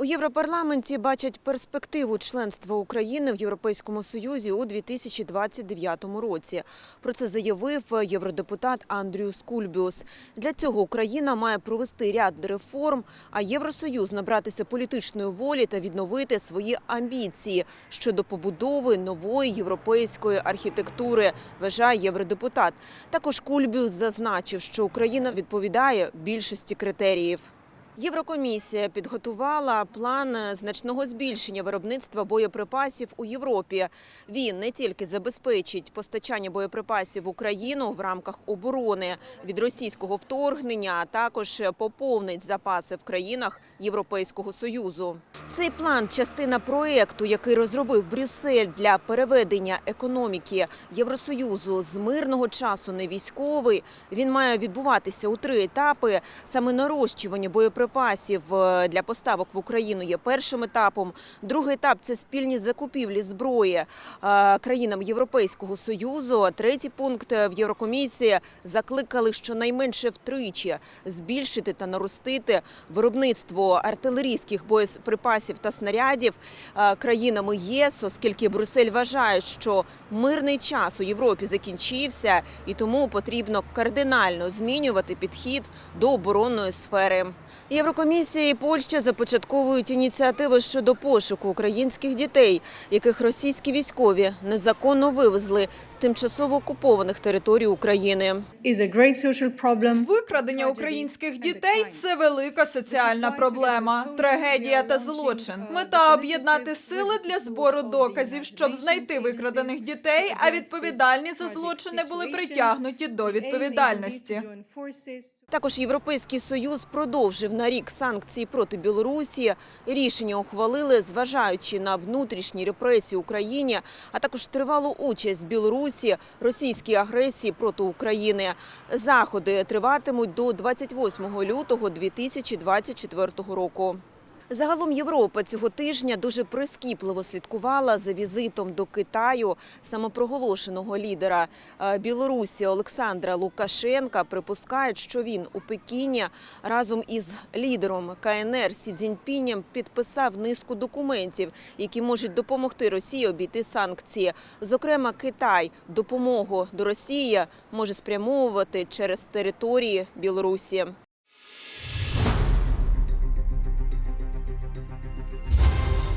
У Європарламенті бачать перспективу членства України в Європейському Союзі у 2029 році. Про це заявив євродепутат Андріус Кульбіус. Для цього Україна має провести ряд реформ, а Євросоюз набратися політичної волі та відновити свої амбіції щодо побудови нової європейської архітектури, вважає євродепутат. Також Кульбіус зазначив, що Україна відповідає більшості критеріїв. Єврокомісія підготувала план значного збільшення виробництва боєприпасів у Європі. Він не тільки забезпечить постачання боєприпасів в Україну в рамках оборони від російського вторгнення, а також поповнить запаси в країнах Європейського союзу. Цей план частина проекту, який розробив Брюссель для переведення економіки Євросоюзу з мирного часу на військовий. Він має відбуватися у три етапи. Саме нарощування боєприпасів е, для поставок в Україну є першим етапом. Другий етап це спільні закупівлі зброї е, країнам Європейського союзу. Третій пункт е, в Єврокомісії закликали щонайменше втричі збільшити та наростити виробництво артилерійських боєприпасів та снарядів країнами ЄС, оскільки Брюссель вважає, що мирний час у Європі закінчився, і тому потрібно кардинально змінювати підхід до оборонної сфери. Єврокомісія і Польща започатковують ініціативи щодо пошуку українських дітей, яких російські військові незаконно вивезли з тимчасово окупованих територій України. Викрадення українських дітей це велика соціальна проблема, трагедія та злочин. Мета об'єднати сили для збору доказів, щоб знайти викрадених дітей, а відповідальні за злочини були притягнуті до відповідальності. Також Європейський Союз продовжив на рік санкції проти Білорусі. Рішення ухвалили, зважаючи на внутрішні репресії в Україні, а також тривалу участь Білорусі російській агресії проти України. Заходи триватимуть до 28 лютого 2024 року. Загалом Європа цього тижня дуже прискіпливо слідкувала за візитом до Китаю самопроголошеного лідера е, Білорусі Олександра Лукашенка. Припускають, що він у Пекіні разом із лідером КНР Сі Цзіньпінем підписав низку документів, які можуть допомогти Росії обійти санкції. Зокрема, Китай допомогу до Росії може спрямовувати через території Білорусі.